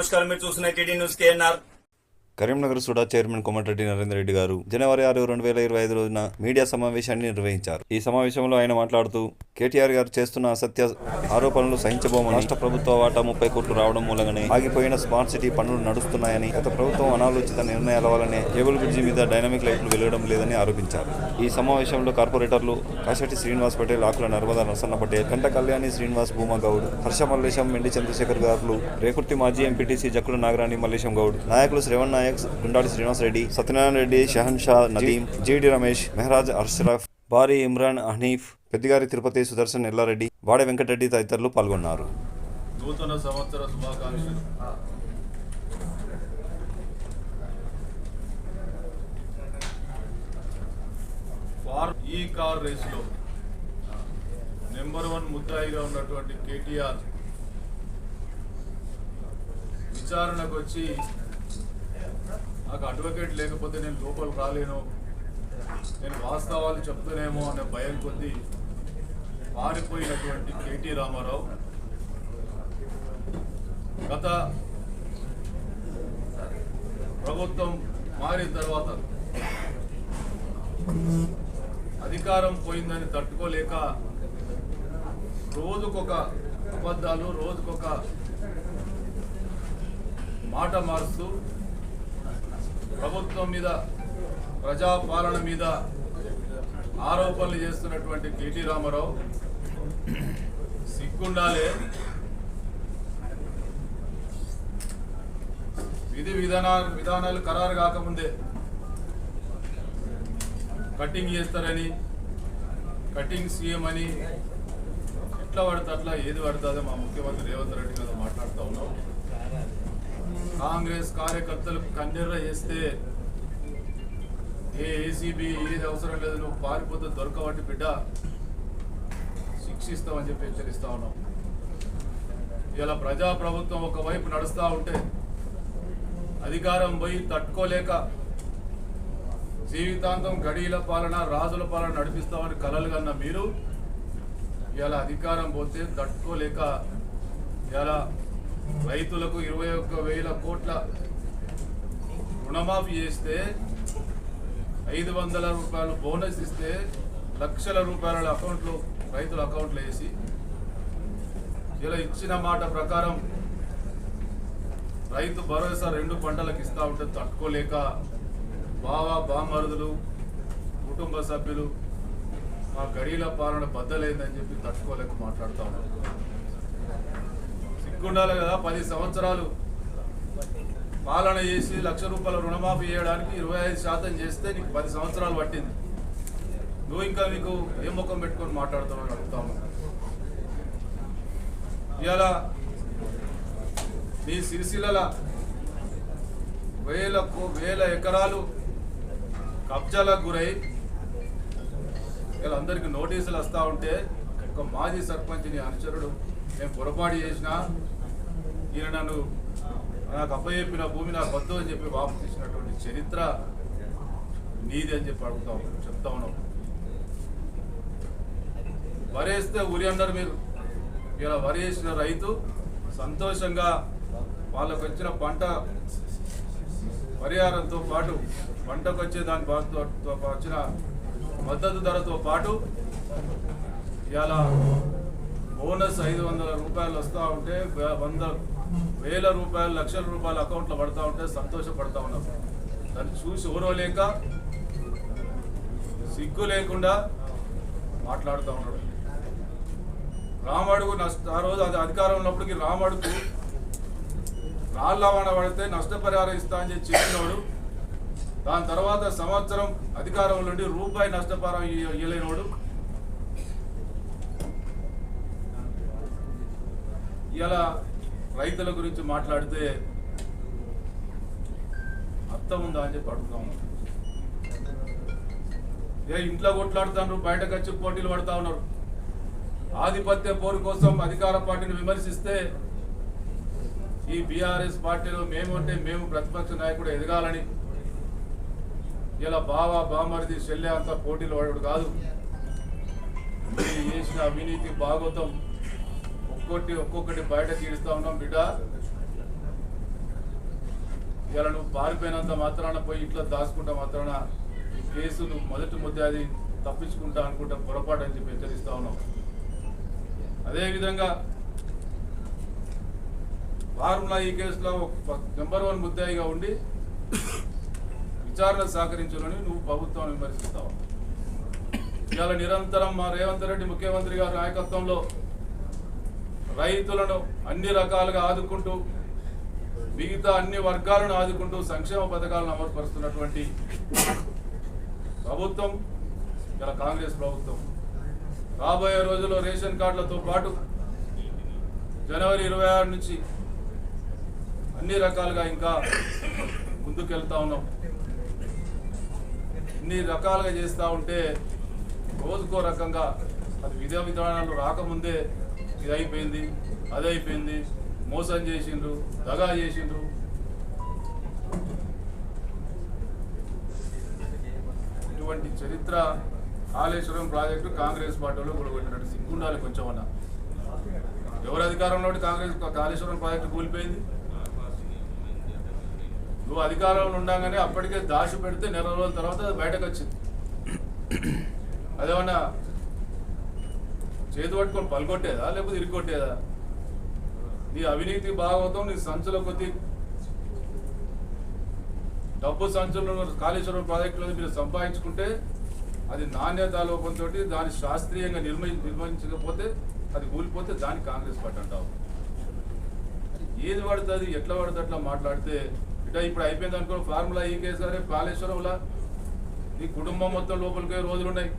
నమస్కారం. మీరు చూస్తున్న TD news KNR Karimnagar SUDA chairman Komatireddy Narender Reddy garu జనవరి ఆరు రెండు వేల ఇరవై ఐదు రోజున మీడియా సమావేశాన్ని నిర్వహించారు. ఈ సమావేశంలో ఆయన మాట్లాడుతూ కేటీఆర్ గారు చేస్తున్న అసత్య ఆరోపణలు సహించబోమని రాష్ట్ర ప్రభుత్వ వాటా ముప్పై కోట్లు రావడం మూలంగానే ఆగిపోయిన స్మార్ట్ సిటీ పనులు నడుస్తున్నాయని గత ప్రభుత్వం అనాలోచిత నిర్ణయాల వల్లనే కేబుల్ బ్రిడ్జి మీద డైనమిక్ లైట్లు వెలగడం లేదని ఆరోపించారు. ఈ సమావేశంలో కార్పొరేటర్లు కాశెట్టి శ్రీనివాస్ పటేల్ ఆకుల నర్మదా నరసన్న పటేల్ కంట కళ్యాణి శ్రీనివాస్ భూమా గౌడ్ హర్ష మల్లేశం మెండి చంద్రశేఖర్ గారు రేకుర్తి మాజీ ఎంపీటీసీ జక్కుల నాగరాణి మల్లేశం గౌడ్ నాయకులు శ్రవణ్ నాయక్ గుండాడి శ్రీనివాస్ రెడ్డి సత్యనారాయణ రెడ్డి షహన్ షా నదీం జీడి రమేష్ మెహరాజ్ అర్షరఫ్ బారి ఇమ్రాన్ హనీఫ్ పెద్దిగారి తిరుపతి సుదర్శన్ ఎల్లారెడ్డి వాడే వెంకటరెడ్డి తదితరులు పాల్గొన్నారు. నూతన సంవత్సర శుభాకాంక్షలు. ఈ కార్ రేస్లో నెంబర్ వన్ ముద్దాయిగా ఉన్నటువంటి కేటీఆర్ విచారణకు వచ్చి నాకు అడ్వకేట్ లేకపోతే నేను లోపల రాలేను. నేను వాస్తవాలు చెప్తానేమో అనే భయం కొద్దీ పారిపోయినటువంటి కేటీ రామారావు గత ప్రభుత్వం మారిన తర్వాత అధికారం పోయిందని తట్టుకోలేక రోజుకొక అబద్ధాలు రోజుకొక మాట మారుస్తూ ప్రభుత్వం మీద ప్రజాపాలన మీద ఆరోపణలు చేస్తున్నటువంటి కేటీ రామారావు సిగ్గుండాలే. విధి విధానాలు విధానాలు ఖరారు కాకముందే కటింగ్ చేస్తారని కటింగ్ సీఎం అని ఎట్లా పడితే అట్లా ఏది పడుతుందో మా ముఖ్యమంత్రి రేవంత్ రెడ్డి మీద మాట్లాడుతూ ఉన్నాం. కాంగ్రెస్ కార్యకర్తలు కన్నెర్ర చేస్తే ఏ ఏసీబీ ఏది అవసరం లేదు నువ్వు పారిపోతే దొరకవంటి బిడ్డ శిక్షిస్తామని చెప్పి హెచ్చరిస్తా ఉన్నాం. ఇలా ప్రజాప్రభుత్వం ఒకవైపు నడుస్తూ ఉంటే అధికారం పోయి తట్టుకోలేక జీవితాంతం గడియల పాలన రాజుల పాలన నడిపిస్తామని కలలు కన్న మీరు ఇలా అధికారం పోతే తట్టుకోలేక ఇలా రైతులకు ఇరవై ఒక్క వేల కోట్ల రుణమాఫీ చేస్తే ఐదు వందల రూపాయలు బోనస్ ఇస్తే లక్షల రూపాయల అకౌంట్లో రైతుల అకౌంట్లో వేసి ఇలా ఇచ్చిన మాట ప్రకారం రైతు భరోసా రెండు పంటలకు ఇస్తా ఉంటే తట్టుకోలేక బావ బామరుదులు కుటుంబ సభ్యులు మా గడీల పాలన బద్దలైందని చెప్పి తట్టుకోలేక మాట్లాడుతూ ఉన్నారు. సిగ్గుండాలి కదా పది సంవత్సరాలు. పాలన చేసి లక్ష రూపాయల రుణమాఫీ చేయడానికి ఇరవై ఐదు శాతం చేస్తే నీకు పది సంవత్సరాలు పట్టింది. నువ్వు ఇంకా నీకు ఏ ముఖం పెట్టుకొని మాట్లాడుతున్నావు అడుగుతాము ఇవాళ నీ సిరిసిల్ల వేలకు వేల ఎకరాలు కబ్జాలకు గురై వీళ్ళందరికీ నోటీసులు వస్తూ ఉంటే ఒక మాజీ సర్పంచ్ని అనుచరుడు మేము పొరపాటు చేసినా ఈయన నన్ను నాకు అప్పచెప్పిన భూమి నాకు వద్దు అని చెప్పి వాపు తీసినటువంటి చరిత్ర నీది అని చెప్పి అడుగుతా ఉన్నాం చెప్తా ఉన్నాం. వరేస్తే ఉరి అన్నారు మీరు. ఇలా వరి వేసిన రైతు సంతోషంగా వాళ్ళకు వచ్చిన పంట పరిహారంతో పాటు పంటకు వచ్చే దాని బాధతో వచ్చిన మద్దతు ధరతో పాటు ఇలా బోనస్ ఐదు వందల రూపాయలు వస్తూ ఉంటే వంద వేల రూపాయలు లక్షల రూపాయలు అకౌంట్లో పడతా ఉంటే సంతోషపడతా ఉన్నాం. దాన్ని చూసి ఎవరో లేక సిగ్గు లేకుండా మాట్లాడుతూ ఉన్నాడు. రామడుగు నష్ట ఆ రోజు అది అధికారం ఉన్నప్పటికీ రామడుగు రాళ్ళవాణ పడితే నష్టపరిహారం ఇస్తా అని చెప్పి చెప్పినోడు. దాని తర్వాత సంవత్సరం అధికారంలో నుండి రూపాయి నష్టపరం ఇయ్య- ఇలా రైతుల గురించి మాట్లాడితే అర్థం ఉందా అని చెప్పి అడుగుతాం ఏ ఇంట్లో కొట్లాడుతున్నారు బయటకు వచ్చి పోటీలు పడతా ఉన్నారు. ఆధిపత్య పోరు కోసం అధికార పార్టీని విమర్శిస్తే ఈ బీఆర్ఎస్ పార్టీలో మేము అంటే మేము ప్రతిపక్ష నాయకుడు ఎదగాలని. ఇలా బావ బామరిది శల్య అంతా పోటీలు వాడు కాదు. చేసిన అవినీతి భాగోతం ఒక్కొక్కటి ఒక్కొక్కటి బయట తీరుస్తా ఉన్నాం బిడ్డ. ఇలా నువ్వు పారిపోయినంత మాత్రాన పోయి ఇట్లా దాచుకుంటా మాత్రాన ఈ కేసు నువ్వు మొదటి ముద్దాది తప్పించుకుంటా అనుకుంటా పొరపాటు అని చెప్పి హెచ్చరిస్తా ఉన్నాం. అదేవిధంగా ఫార్ములా ఈ కేసులో నెంబర్ వన్ ముద్దాయిగా ఉండి విచారణ సహకరించాలని నువ్వు ప్రభుత్వం విమర్శిస్తావు. ఇవాళ నిరంతరం మా రేవంత్ రెడ్డి ముఖ్యమంత్రి గారి నాయకత్వంలో రైతులను అన్ని రకాలుగా ఆదుకుంటూ మిగతా అన్ని వర్గాలను ఆదుకుంటూ సంక్షేమ పథకాలను అమలుపరుస్తున్నటువంటి ప్రభుత్వం ఇలా కాంగ్రెస్ ప్రభుత్వం. రాబోయే రోజుల్లో రేషన్ కార్డులతో పాటు జనవరి ఇరవై ఆరు నుంచి అన్ని రకాలుగా ఇంకా ముందుకెళ్తా ఉన్నాం. ఇన్ని రకాలుగా చేస్తూ ఉంటే రోజుకో రకంగా అది విధ విధానాలు రాకముందే ఇది అయిపోయింది అది అయిపోయింది మోసం చేసిండ్రు దగా చేసిండ్రు. ఇటువంటి చరిత్ర కాళేశ్వరం ప్రాజెక్టు కాంగ్రెస్ పార్టీలో కూడబెట్టినట్టు సిగ్గుండాలి కొంచెం అన్న ఎవరు అధికారంలో కాంగ్రెస్ కాళేశ్వరం ప్రాజెక్టు కూలిపోయింది? నువ్వు అధికారంలో ఉండగానే అప్పటికే దాచి పెడితే నెల రోజుల తర్వాత బయటకు వచ్చింది అదేమన్నా చేతి పట్టుకొని పలుకొట్టేదా? లేకపోతే ఇరుకొట్టేదా నీ అవినీతి భాగవతం నీ సంచుల కొద్ది డబ్బు సంచులను కాళేశ్వరం ప్రాజెక్టులో మీరు సంపాదించుకుంటే అది నాణ్యత లోపంతో దాన్ని శాస్త్రీయంగా నిర్మయి నిర్వహించకపోతే అది కూలిపోతే దాన్ని కాంగ్రెస్ పార్టీ అంటావు. ఏది పడుతుంది ఎట్లా పడుతుంది అట్లా మాట్లాడితే ఇట్లా ఇప్పుడు అయిపోయింది అనుకో ఫార్ములా ఈ కేసు కాళేశ్వరంలా. నీ కుటుంబం మొత్తం లోపలికి రోజులు ఉన్నాయి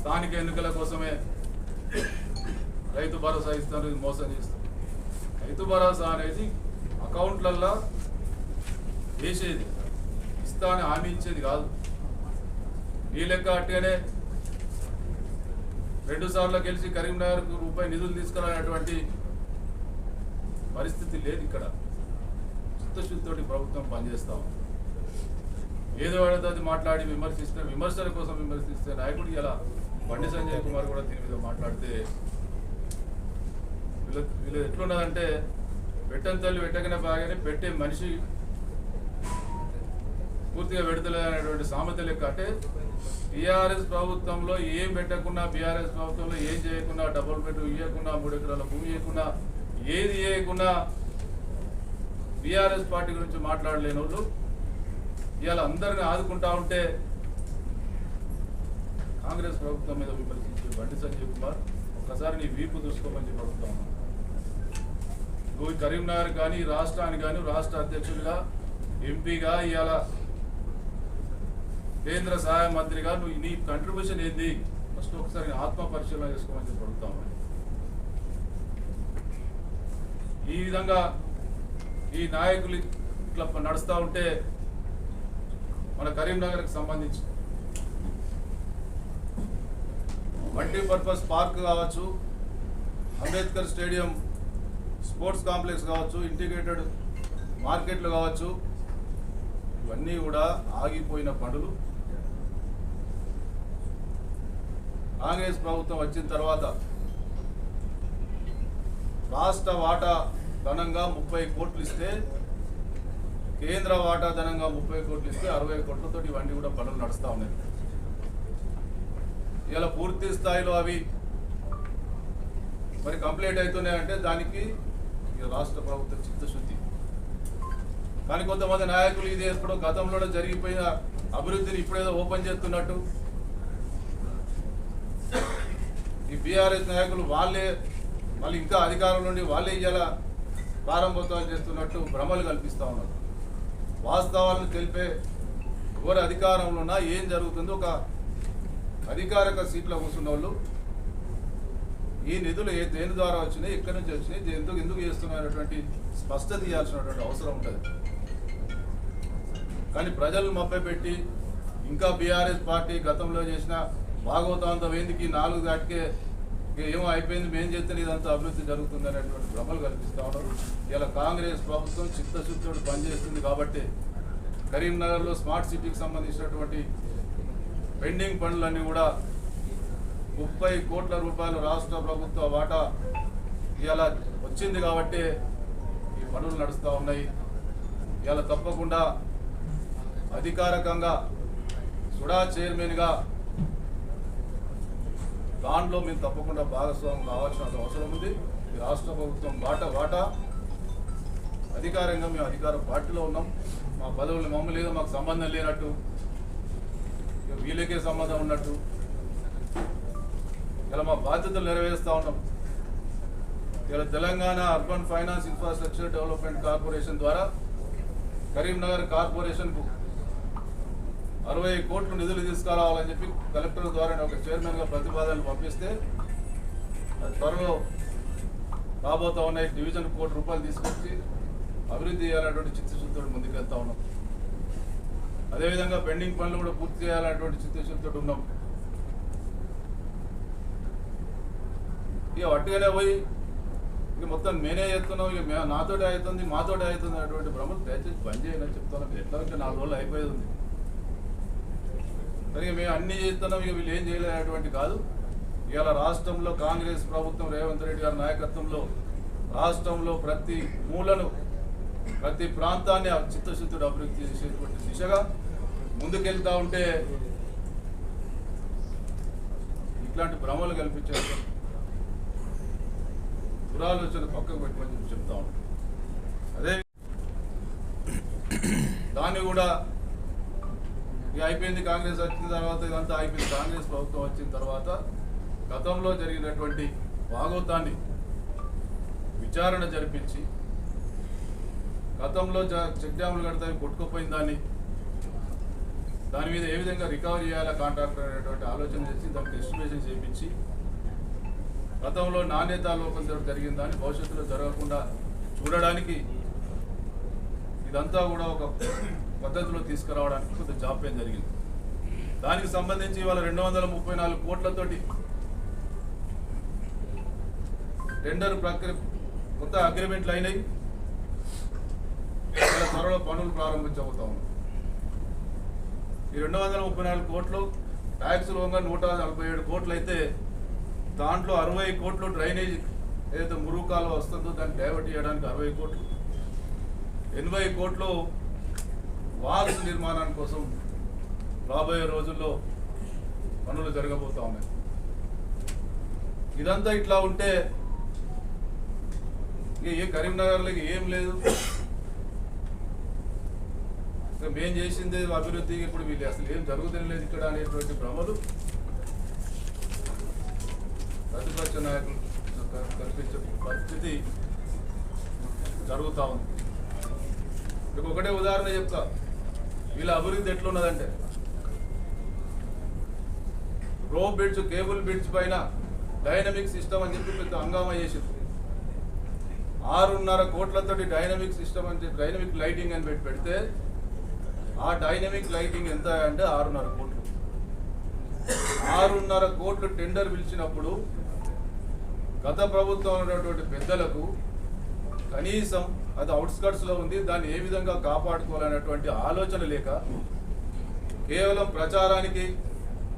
స్థానిక ఎన్నికల కోసమే రైతు భరోసా ఇస్తారు ఇది మోసం చేస్తారు. రైతు భరోసా అనేది అకౌంట్లల్లో వేసేది ఇస్తా అని హామీ ఇచ్చేది కాదు. ఈ లెక్క అట్టేనే రెండు సార్లు గెలిచి కరీంనగర్కు రూపాయి నిధులు తీసుకురానటువంటి పరిస్థితి లేదు ఇక్కడ. చిత్తశుద్ధితోటి ప్రభుత్వం పనిచేస్తాం ఏదో పడితే అది మాట్లాడి విమర్శిస్తే విమర్శల కోసం విమర్శిస్తే నాయకుడు ఎలా బండి సంజయ్ కుమార్ కూడా దీని మీద మాట్లాడితే వీళ్ళ వీళ్ళు ఎట్లున్నదంటే పెట్టని తల్లి పెట్టకనే బాగానే పెట్టే మనిషి పూర్తిగా పెడతలేనటువంటి సామెత లెక్క అంటే బీఆర్ఎస్ ప్రభుత్వంలో ఏం పెట్టకుండా బీఆర్ఎస్ ప్రభుత్వంలో ఏం చేయకుండా డబుల్ బెడ్రూమ్ ఇవ్వకుండా మూడు ఎకరాల భూమి ఇవ్వకుండా ఏది చేయకుండా బీఆర్ఎస్ పార్టీ గురించి మాట్లాడలేని వాళ్ళు. ఇవాళ అందరిని ఆదుకుంటా ఉంటే కాంగ్రెస్ ప్రభుత్వం మీద విమర్శించి బండి సంజయ్ కుమార్ ఒక్కసారి నీ వీపు చూసుకోమని చెప్పి నువ్వు కరీంనగర్ కానీ రాష్ట్రానికి కానీ రాష్ట్ర అధ్యక్షుడిగా ఎంపీగా ఇవాళ కేంద్ర సహాయ మంత్రిగా నువ్వు నీ కంట్రిబ్యూషన్ ఏంది? ఫస్ట్ ఒకసారి ఆత్మ పరిశీలన చేసుకోమని చెప్పి ఈ విధంగా ఈ నాయకులు ఇట్లా నడుస్తూ ఉంటే మన కరీంనగర్కి సంబంధించి మల్టీపర్పస్ పార్క్ కావచ్చు అంబేద్కర్ స్టేడియం స్పోర్ట్స్ కాంప్లెక్స్ కావచ్చు ఇంటిగ్రేటెడ్ మార్కెట్లు కావచ్చు ఇవన్నీ కూడా ఆగిపోయిన పనులు. కాంగ్రెస్ ప్రభుత్వం వచ్చిన తర్వాత రాష్ట్ర వాటా ధనంగా ముప్పై కోట్లు ఇస్తే కేంద్ర వాటా ధనంగా ముప్పై కోట్లు ఇస్తే అరవై కోట్లతో ఇవన్నీ కూడా పనులు నడుస్తూ ఉన్నాయి. ఇలా పూర్తి స్థాయిలో అవి మరి కంప్లీట్ అవుతున్నాయంటే దానికి రాష్ట్ర ప్రభుత్వ చిత్తశుద్ధి. కానీ కొంతమంది నాయకులు ఇది ఎప్పుడో గతంలో జరిగిపోయిన అభివృద్ధిని ఇప్పుడేదో ఓపెన్ చేస్తున్నట్టు. ఈ బీఆర్ఎస్ నాయకులు వాళ్ళే మళ్ళీ ఇంకా అధికారం నుండి వాళ్ళే ఇలా ప్రారంభోత్సవాలు చేస్తున్నట్టు భ్రమలు కల్పిస్తూ ఉన్నారు. వాస్తవాలను తెలిపే ఎవరు అధికారంలో ఉన్నా ఏం జరుగుతుందో ఒక అధికారిక సీట్లో కూర్చున్న వాళ్ళు ఈ నిధులు ఏ దేని ద్వారా వచ్చినాయి ఎక్కడి నుంచి వచ్చినాయి ఎందుకు ఎందుకు చేస్తున్నారనేటువంటి స్పష్టత ఇవ్వాల్సినటువంటి అవసరం ఉంటుంది. కానీ ప్రజలు మభ్యపెట్టి ఇంకా బీఆర్ఎస్ పార్టీ గతంలో చేసిన భాగవతాంతం ఏందికి నాలుగు దాటికే ఏమో అయిపోయింది మేం చేస్తే ఇదంతా అభివృద్ధి జరుగుతుంది అనేటువంటి భ్రమలు కల్పిస్తూ ఉన్నారు. ఇలా కాంగ్రెస్ ప్రభుత్వం చిత్తశుద్ధితో పనిచేస్తుంది కాబట్టి కరీంనగర్లో స్మార్ట్ సిటీకి సంబంధించినటువంటి పెండింగ్ పనులన్నీ కూడా ముప్పై కోట్ల రూపాయలు రాష్ట్ర ప్రభుత్వ వాటా ఇవాళ వచ్చింది కాబట్టి ఈ పనులు నడుస్తూ ఉన్నాయి. ఇవాళ తప్పకుండా అధికారికంగా సుడా చైర్మన్గా దాంట్లో మేము తప్పకుండా భాగస్వామ్యం కావాల్సిన అవసరం ఉంది. ఈ రాష్ట్ర ప్రభుత్వం బాట బాట అధికారంగా మేము అధికార పార్టీలో ఉన్నాం. మా పదవులు మమ్మల్ని మాకు సంబంధం లేనట్టు ఇక వీళ్ళకే సంబంధం ఉన్నట్టు. ఇలా మా బాధ్యతలు నెరవేరుస్తూ ఉన్నాం. ఇలా Telangana urban finance infrastructure development corporation ద్వారా కరీంనగర్ కార్పొరేషన్కు అరవై కోట్లు నిధులు తీసుకురావాలని చెప్పి కలెక్టర్ ద్వారా ఒక చైర్మన్గా ప్రతిపాదనలు పంపిస్తే అది త్వరలో రాబోతా ఉన్నాయి. డివిజన్ కోటి రూపాయలు తీసుకొచ్చి అభివృద్ధి చేయాలన్నటువంటి చిత్తశుద్ధితో ముందుకెళ్తా ఉన్నాం. అదేవిధంగా పెండింగ్ పనులు కూడా పూర్తి చేయాలన్నటువంటి చిత్తశుద్ధితో ఉన్నాం. ఇక వట్టిగానే పోయి ఇక మొత్తం నేనే చేస్తున్నాం ఇక మే నాతోటే అవుతుంది మాతోటే అవుతుంది అటువంటి భ్రమలు దయచేసి బంద్ చేయాలని చెప్తాను ఎట్లా ఇంకా నాలుగు రోజులు అయిపోయేది ఉంది. మరి మేము అన్ని చేస్తున్నాం ఇక వీళ్ళు ఏం చేయలేనటువంటి కాదు. ఇవాళ రాష్ట్రంలో కాంగ్రెస్ ప్రభుత్వం రేవంత్ రెడ్డి గారి నాయకత్వంలో రాష్ట్రంలో ప్రతి మూలను ప్రతి ప్రాంతాన్ని ఆ చిత్తశుద్ధుడు అభివృద్ధి చేసేటువంటి దిశగా ముందుకెళ్తా ఉంటే ఇట్లాంటి భ్రమలు కల్పించారు. దురాలోచన పక్కకు పెట్టుకొని చెప్తా ఉంటాం అదే దాన్ని కూడా ఇక అయిపోయింది కాంగ్రెస్ వచ్చిన తర్వాత ఇదంతా అయిపోయింది కాంగ్రెస్ ప్రభుత్వం వచ్చిన తర్వాత గతంలో జరిగినటువంటి భాగవతాన్ని విచారణ జరిపించి గతంలో చెక్ డ్యాములు కడితే కొట్టుకుపోయిన దాన్ని దాని మీద ఏ విధంగా రికవరీ చేయాలా కాంట్రాక్టర్ అనేటువంటి ఆలోచన చేసి దానికి ఎస్టిమేషన్ చేయించి గతంలో నాణ్యత లోపంతో జరిగిన దాన్ని భవిష్యత్తులో జరగకుండా చూడడానికి ఇదంతా కూడా ఒక పద్ధతిలో తీసుకురావడానికి కొంత జాప్యం జరిగింది. దానికి సంబంధించి ఇవాళ రెండు వందల ముప్పై నాలుగు కోట్లతోటి టెండర్ ప్రక్రియ కొత్త అగ్రిమెంట్లు అయినాయి. త్వరలో పనులు ప్రారంభించబోతా ఉన్నాయి ఈ రెండు వందల ముప్పై నాలుగు కోట్లు ట్యాక్స్ లోగా నూట నలభై ఏడు కోట్లు అయితే దాంట్లో అరవై కోట్లు డ్రైనేజ్ ఏదైతే మురుగు కాలువ వస్తుందో దాన్ని డైవర్ట్ చేయడానికి అరవై కోట్లు. ఎనభై కోట్లు వాల్స్ నిర్మాణం కోసం రాబోయే రోజుల్లో పనులు జరగబోతా ఉన్నాయి. ఇదంతా ఇట్లా ఉంటే ఏ కరీంనగర్లో ఏం లేదు. ఇక మేం చేసింది అభివృద్ధి ఇప్పుడు వీళ్ళు అసలు ఏం జరుగుతుంది లేదు ఇక్కడ అనేటువంటి భ్రమలు. ప్రతిపక్ష నాయకులు కనిపించే పరిస్థితి జరుగుతూ ఉంది. మీకు ఒకటే ఉదాహరణ చెప్తా. వీళ్ళ అభివృద్ధి ఎట్లున్నదంటే రో బ్రిడ్జ్ కేబుల్ బ్రిడ్జ్ పైన డైనమిక్ సిస్టమ్ అని చెప్పి పెద్ద హంగామా చేసింది ఆరున్నర కోట్లతోటి డైనమిక్ సిస్టమ్ అని చెప్పి డైనమిక్ లైటింగ్ అని పెట్టి పెడితే ఆ డైనమిక్ లైటింగ్ ఎంత అంటే ఆరున్నర కోట్లు. ఆరున్నర కోట్లు టెండర్ పిలిచినప్పుడు గత ప్రభుత్వం ఉన్నటువంటి పెద్దలకు కనీసం అది అవుట్స్కట్స్లో ఉంది దాన్ని ఏ విధంగా కాపాడుకోవాలనేటువంటి ఆలోచన లేక కేవలం ప్రచారానికి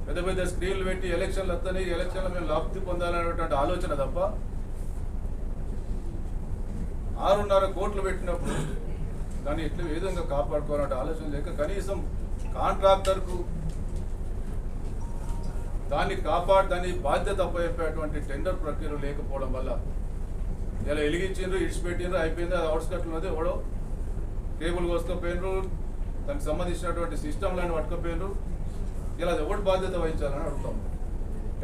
పెద్ద పెద్ద స్క్రీన్లు పెట్టి ఎలక్షన్లు వస్తాయి ఎలక్షన్లు మేము లబ్ధి పొందాలనేటువంటి ఆలోచన తప్ప ఆరున్నర కోట్లు పెట్టినప్పుడు దాన్ని ఎట్లా ఏ విధంగా కాపాడుకోవాలంటే ఆలోచన లేక కనీసం కాంట్రాక్టర్కు దాన్ని కాపాడు దాన్ని బాధ్యత అప్పచెప్పేటువంటి టెండర్ ప్రక్రియలు లేకపోవడం వల్ల ఇలా వెలిగించిండ్రు ఇడిచిపెట్టిండ్రు అయిపోయింది అది అవుట్స్కట్లు ఉన్నది ఎవడో కేబుల్ కోసుకపోయినరు దానికి సంబంధించినటువంటి సిస్టమ్లను పట్టుకపోయినరు. ఇలా అది ఎవడు బాధ్యత వహించాలని అడుగుతాం.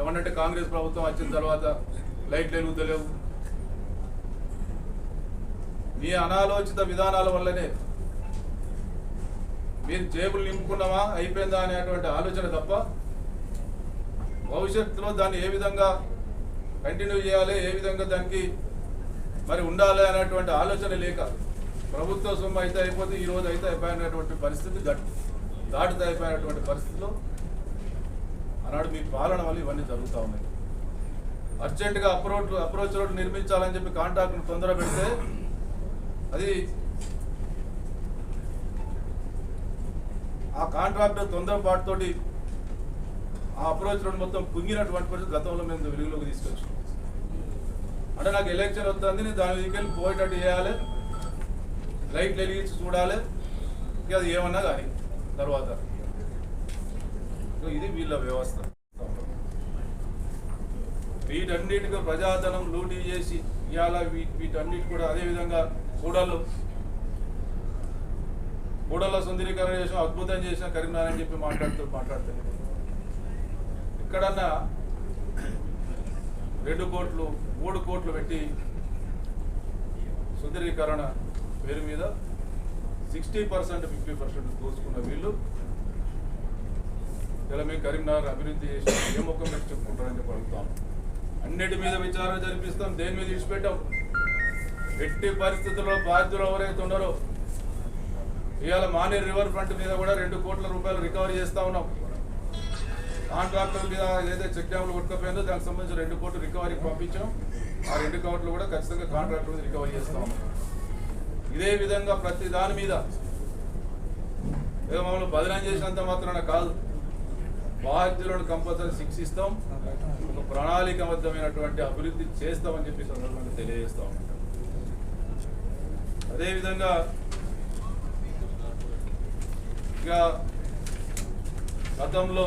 ఏమన్నంటే కాంగ్రెస్ ప్రభుత్వం వచ్చిన తర్వాత లైట్లు వెలుగుతలేవు. మీ అనాలోచిత విధానాల వల్లనే. మీరు జేబులు నింపుకున్నామా అయిపోయిందా అనేటువంటి ఆలోచన తప్ప భవిష్యత్తులో దాన్ని ఏ విధంగా కంటిన్యూ చేయాలి ఏ విధంగా దానికి మరి ఉండాలి అనేటువంటి ఆలోచన లేక ప్రభుత్వ సొమ్ము అయితే అయిపోతే ఈ రోజు అయితే అయిపోయినటువంటి పరిస్థితి గట్ దాటితే అయిపోయినటువంటి పరిస్థితిలో ఆనాడు మీ పాలన వల్ల ఇవన్నీ జరుగుతూ ఉన్నాయి. అర్జెంటుగా అప్రోచ్ అప్రోచ్ రోడ్డు నిర్మించాలని చెప్పి కాంట్రాక్ట్ను తొందర పెడితే అది ఆ కాంట్రాక్టర్ తొందరపాటుతోటి ఆ అప్రోచ్ రోడ్ మొత్తం కుంగినటువంటి పరిస్థితి గతంలో మేము వెలుగులోకి తీసుకొచ్చాం. అంటే నాకు ఎలక్షన్ వస్తుంది నేను దాని దగ్గరికి వెళ్ళి పోయేటట్టు చేయాలి. లైట్లు వెలిగించి చూడాలి. ఇక అది ఏమన్నా కానీ తర్వాత. ఇది వీళ్ళ వ్యవస్థ. వీటన్నిటికీ ప్రజాధనం లూటీ చేసి ఇవాళ వీటన్నిటి కూడా అదేవిధంగా కూడళ్ళు కూడళ్ళ సుందరీకరణ చేసిన అద్భుతం చేసిన కరీంనగర్ అని చెప్పి మాట్లాడుతూ మాట్లాడుతుంది ఎక్కడన్నా రెండు కోట్లు మూడు కోట్లు పెట్టి సుందరీకరణ పేరు మీద సిక్స్టీ పర్సెంట్ ఫిఫ్టీ పర్సెంట్ దోచుకున్న వీళ్ళు ఇలా మేము కరీంనగర్ అభివృద్ధి చేసి ఏ ముఖం పెట్టి చెప్పుకుంటారని చెప్పి అడుగుతాం. అన్నిటి మీద విచారణ జరిపిస్తాం దేని మీద ఇడిచిపెట్టాం ఎట్టి పరిస్థితుల్లో బాధ్యులు ఎవరైతే ఉన్నారో ఇవాళ మానేరు రివర్ ఫ్రంట్ మీద కూడా రెండు కోట్ల రూపాయలు రికవరీ చేస్తా ఉన్నాం. కాంట్రాక్టర్ మీద ఏదైతే చెక్ డ్యాములు కొట్టుకపోయిందో దానికి సంబంధించి రెండు కోట్లు రికవరీకి పంపించాం. ఆ రెండు కోట్లు కూడా ఖచ్చితంగా కాంట్రాక్టర్ మీద రికవరీ చేస్తా ఉన్నాం. ఇదే విధంగా ప్రతి దాని మీద ఏదో మమ్మల్ని బదిలీ చేసినంత మాత్రాన కాదు. బాధ్యులను కంపల్సరీ శిక్షిస్తాం. ఒక ప్రణాళికబద్ధమైనటువంటి అభివృద్ధి చేస్తామని చెప్పి సందర్భంగా తెలియజేస్తా ఉన్నాం. అదేవిధంగా ఇక గతంలో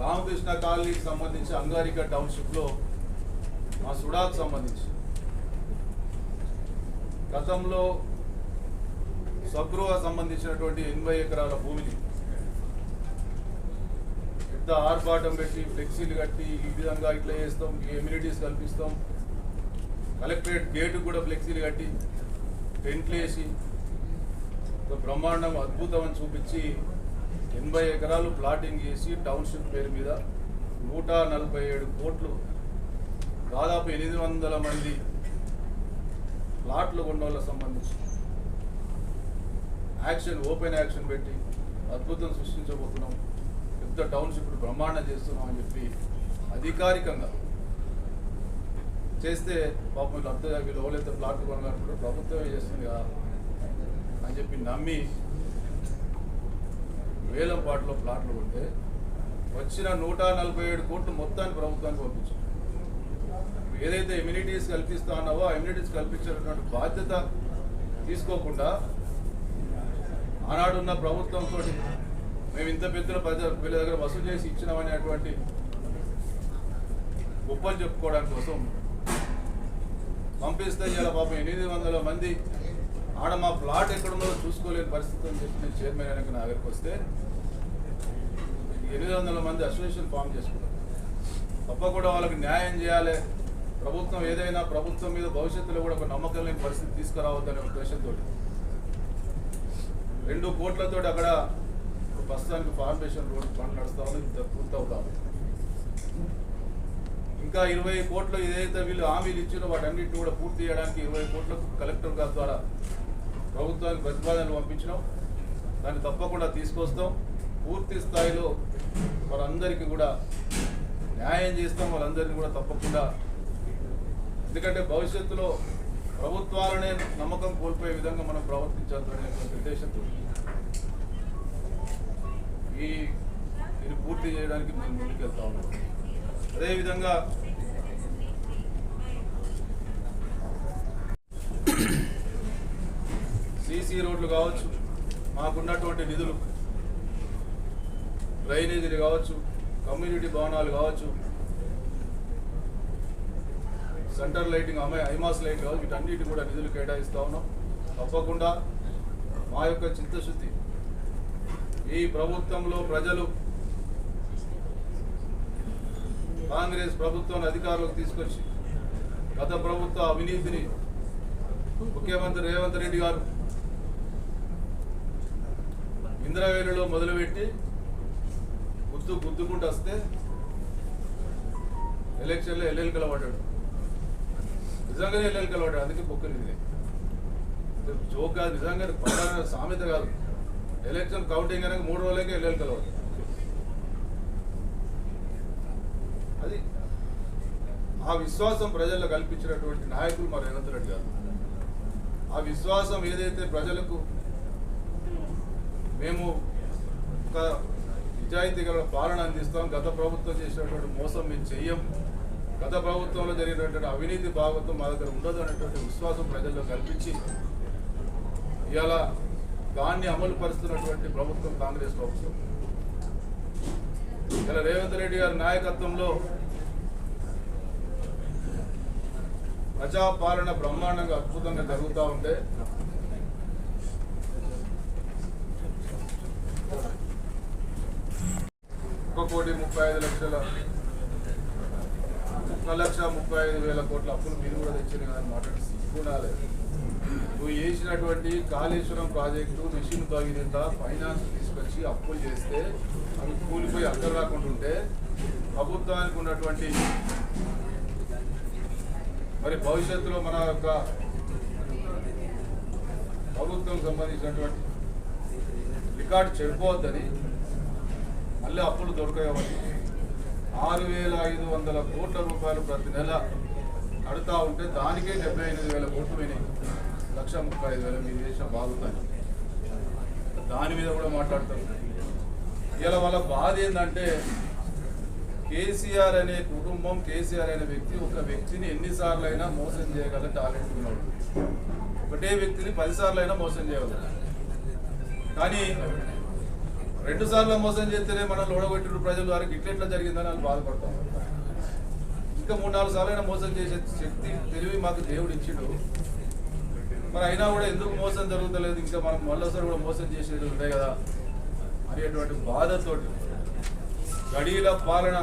రామకృష్ణ కాలనీకి సంబంధించి అంగారిక టౌన్షిప్లో మా సుడాకు సంబంధించి గతంలో స్వగృహ సంబంధించినటువంటి ఎనభై ఎకరాల భూమిని పెద్ద ఆర్భాటం పెట్టి ఫ్లెక్సీలు కట్టి ఈ విధంగా ఇట్లా చేస్తాం ఈ ఎమ్యూనిటీస్ కల్పిస్తాం. కలెక్టరేట్ గేటు కూడా ఫ్లెక్సీలు కట్టి టెంట్లు వేసి బ్రహ్మాండం అద్భుతం అని చూపించి ఎనభై ఎకరాలు ప్లాటింగ్ చేసి టౌన్షిప్ పేరు మీద నూట నలభై ఏడు కోట్లు దాదాపు ఎనిమిది వందల మంది ప్లాట్లు కొన్న వాళ్ళకి సంబంధించి. యాక్షన్ ఓపెన్ యాక్షన్ పెట్టి అద్భుతం సృష్టించబోతున్నాం. పెద్ద టౌన్షిప్ బ్రహ్మాండం చేస్తున్నాం అని చెప్పి అధికారికంగా చేస్తే పాపం వీళ్ళు అర్థం వీళ్ళు ఎవరైతే ప్లాట్లు కొనాలనుకుంటారో ప్రభుత్వమే చేస్తుంది కదా అని చెప్పి నమ్మి వేలం పాటలో ప్లాట్లు ఉంటే వచ్చిన నూట నలభై ఏడు కోట్లు మొత్తాన్ని ప్రభుత్వానికి పంపించాం ఏదైతే ఇమ్యూనిటీస్ కల్పిస్తా ఉన్నావో ఆ ఇమ్యూనిటీస్ కల్పించినటువంటి బాధ్యత తీసుకోకుండా ఆనాడున్న ప్రభుత్వంతో మేము ఇంత పెద్దల ప్రజల వీళ్ళ దగ్గర వసూలు చేసి ఇచ్చినామనేటువంటి గొప్పలు చెప్పుకోవడానికి కోసం పంపిస్తే ఇలా పాపం ఎనిమిది వందల మంది. ఆడ మా ప్లాట్ ఎక్కడుందో చూసుకోలేని పరిస్థితి అని చెప్పి నేను చైర్మన్ అయినాక నా దగ్గరికి వస్తే ఎనిమిది వందల మంది అసోసియేషన్ ఫామ్ చేసుకున్నారు. తప్పకుండా వాళ్ళకి న్యాయం చేయాలి. ప్రభుత్వం ఏదైనా ప్రభుత్వం మీద భవిష్యత్తులో కూడా ఒక నమ్మకం లేని పరిస్థితి తీసుకురావద్దనే ఉద్దేశంతో రెండు కోట్లతోటి అక్కడ ప్రస్తుతానికి ఫార్మేషన్ రోడ్ పనులు నడుస్తా ఉంది పూర్తవుతా ఉంది ఇంకా ఇరవై కోట్లు ఏదైతే వీళ్ళు హామీలు ఇచ్చారో వాటన్నిటిని కూడా పూర్తి చేయడానికి ఇరవై కోట్లకు కలెక్టర్ గారి ద్వారా ప్రభుత్వానికి ప్రతిపాదనలు పంపించినాం. దాన్ని తప్పకుండా తీసుకొస్తాం. పూర్తి స్థాయిలో వారందరికీ కూడా న్యాయం చేస్తాం. వాళ్ళందరినీ కూడా తప్పకుండా ఎందుకంటే భవిష్యత్తులో ప్రభుత్వాలనే నమ్మకం కోల్పోయే విధంగా మనం ప్రవర్తించాలనేటువంటి ఉద్దేశంతో ఈ ఇది పూర్తి చేయడానికి మేము ముందుకెళ్తా ఉన్నాం. అదేవిధంగా సీసీ రోడ్లు కావచ్చు మాకున్నటువంటి నిధులు డ్రైనేజీలు కావచ్చు కమ్యూనిటీ భవనాలు కావచ్చు సెంటర్ లైటింగ్ అమ్మాయి ఐమాస్ లైట్ కావచ్చు వీటన్నిటి కూడా నిధులు కేటాయిస్తూ ఉన్నాం. తప్పకుండా మా యొక్క చిత్తశుద్ధి. ఈ ప్రభుత్వంలో ప్రజలు కాంగ్రెస్ ప్రభుత్వాన్ని అధికారంలోకి తీసుకొచ్చి గత ప్రభుత్వ అవినీతిని ముఖ్యమంత్రి రేవంత్ రెడ్డి గారు ఇంద్రవేలులో మొదలుపెట్టి గుద్దు గుద్దుకుంటూ వస్తే ఎలక్షన్లో ఎల్లెలు పడ్డాడు నిజంగానే ఎల్లెలు పడ్డాడు అందుకే బొక్కలు ఇది జోక్ కాదు నిజంగా సామెత కాదు. ఎలక్షన్ కౌంటింగ్ అనేది మూడు రోజులకే ఎల్లెలు కలవదు అది ఆ విశ్వాసం ప్రజల్లో కల్పించినటువంటి నాయకులు మా రేవంత్ రెడ్డి గారు. ఆ విశ్వాసం ఏదైతే ప్రజలకు మేము ఒక నిజాయితీ గల పాలన అందిస్తాం గత ప్రభుత్వం చేసినటువంటి మోసం మేము చెయ్యం గత ప్రభుత్వంలో జరిగినటువంటి అవినీతి భాగత్వం మా దగ్గర ఉండదు అనేటువంటి విశ్వాసం ప్రజల్లో కల్పించి ఇవాళ దాన్ని అమలు పరుస్తున్నటువంటి ప్రభుత్వం కాంగ్రెస్ ప్రభుత్వం. ఇలా రేవంత్ రెడ్డి గారి నాయకత్వంలో ప్రజాపాలన బ్రహ్మాండంగా అద్భుతంగా జరుగుతూ ఉంటే ఒక కోటి ముప్పై ఐదు లక్షల ఒక లక్ష ముప్పై ఐదు వేల కోట్ల అప్పులు మీరు కూడా తెచ్చారు కదా మాట్లాడి సిగ్గుండాలి. నువ్వు చేసినటువంటి కాళేశ్వరం ప్రాజెక్టు మిషన్ తగినంత ఫైనాన్స్ తీసుకొచ్చి అప్పులు చేస్తే అవి కూలిపోయి అక్కడ రాకుండా ఉంటే ప్రభుత్వానికి ఉన్నటువంటి మరి భవిష్యత్తులో మన యొక్క ప్రభుత్వం సంబంధించినటువంటి రికార్డు చెడిపోవద్దని మళ్ళీ అప్పులు దొరకవని ఆరు వేల ఐదు వందల కోట్ల రూపాయలు ప్రతి నెల కడుతూ ఉంటే దానికే డెబ్బై ఎనిమిది వేల కోట్లు పోయినాయి. లక్ష ముప్పై ఐదు వేల మీరు చేసిన బాగుందని. దాని మీద కూడా మాట్లాడతారు ఇలా వాళ్ళ బాధ ఏంటంటే కేసీఆర్ అనే కుటుంబం కేసీఆర్ అనే వ్యక్తి ఒక వ్యక్తిని ఎన్నిసార్లు అయినా మోసం చేయగల టాలెంట్ ఉన్నాడు ఒకటే వ్యక్తిని పదిసార్లు అయినా మోసం చేయగలరు కానీ రెండు సార్లు మోసం చేస్తేనే మనం లోడగొట్టిన ప్రజలు వారికి ఇట్లెట్లా జరిగిందని వాళ్ళు బాధపడతాం ఇంకా మూడు నాలుగు సార్లు అయినా మోసం చేసే శక్తి తెలివి మాకు దేవుడు ఇచ్చిండు. మరి అయినా కూడా ఎందుకు మోసం జరుగుతలేదు? ఇంకా మనం మళ్ళీసారి కూడా మోసం చేసేది ఉంటాయి కదా అనేటువంటి బాధతోటి గడీల పాలన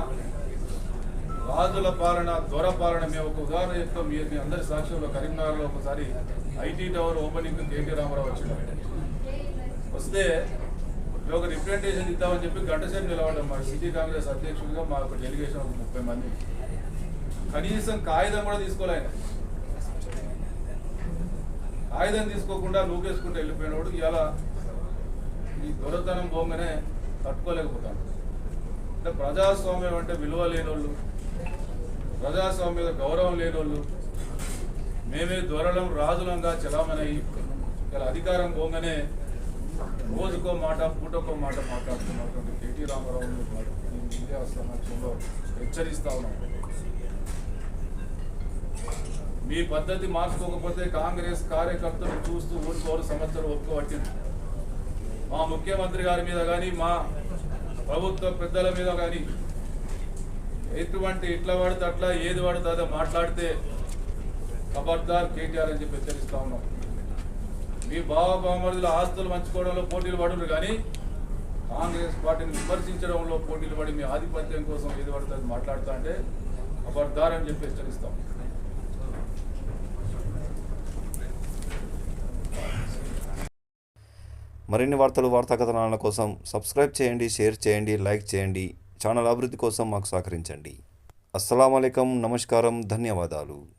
రాజుల పాలన దొర పాలన. మేము ఒక ఉదాహరణ చెప్తాం. మీ మీ అందరి సాక్ష్యంలో కరీంనగర్లో ఒకసారి IT tower opening KT Rama Rao వచ్చిన వస్తే ఒక రిప్రజెంటేషన్ ఇద్దామని చెప్పి గంట సేపు నిలబడ్డాం. మా సిటీ కాంగ్రెస్ అధ్యక్షుడిగా మా యొక్క డెలిగేషన్ ఒక ముప్పై మంది. కనీసం కాగితం కూడా తీసుకోలే కాగితం తీసుకోకుండా నూకేసుకుంటూ వెళ్ళిపోయినప్పుడు ఇలా ఈ దొరతనం పోగానే తట్టుకోలేకపోతాను అంటే ప్రజాస్వామ్యం అంటే విలువ లేనోళ్ళు ప్రజాస్వామ్యం మీద గౌరవం లేనోళ్ళు మేమే దొరలం రాజులంగా చలామణి ఇలా అధికారం పోగానే రోజుకో మాట పూటకో మాట మాట్లాడుతున్నటువంటి కేటీ రామారావు మీడియా సమక్షంలో హెచ్చరిస్తా ఉన్నాం మీ పద్ధతి మార్చుకోకపోతే కాంగ్రెస్ కార్యకర్తలు చూస్తూ ఊరుకోరు సంవత్సరం ఒప్పుకోబట్టింది. మా ముఖ్యమంత్రి గారి మీద కానీ మా ప్రభుత్వ పెద్దల మీద కానీ ఎటువంటి ఇట్లా పడితే అట్లా ఏది పడితే అదే మాట్లాడితే ఖబర్దార్ కేటీఆర్ అని చెప్పి హెచ్చరిస్తా ఉన్నాం. మీ బావ బామరుదుల ఆస్తులు పంచుకోవడంలో పోటీలు పడరు కానీ కాంగ్రెస్ పార్టీని విమర్శించడంలో పోటీలు పడి మీ ఆధిపత్యం కోసం ఏది పడితే అది మాట్లాడుతా అంటే ఖబర్దార్ అని చెప్పి హెచ్చరిస్తాం. మరిన్ని వార్తలు వార్తా కథనాల కోసం సబ్స్క్రైబ్ చేయండి షేర్ చేయండి లైక్ చేయండి. ఛానల్ అభివృద్ధి కోసం మాకు సహకరించండి. అస్సలం నమస్కారం ధన్యవాదాలు.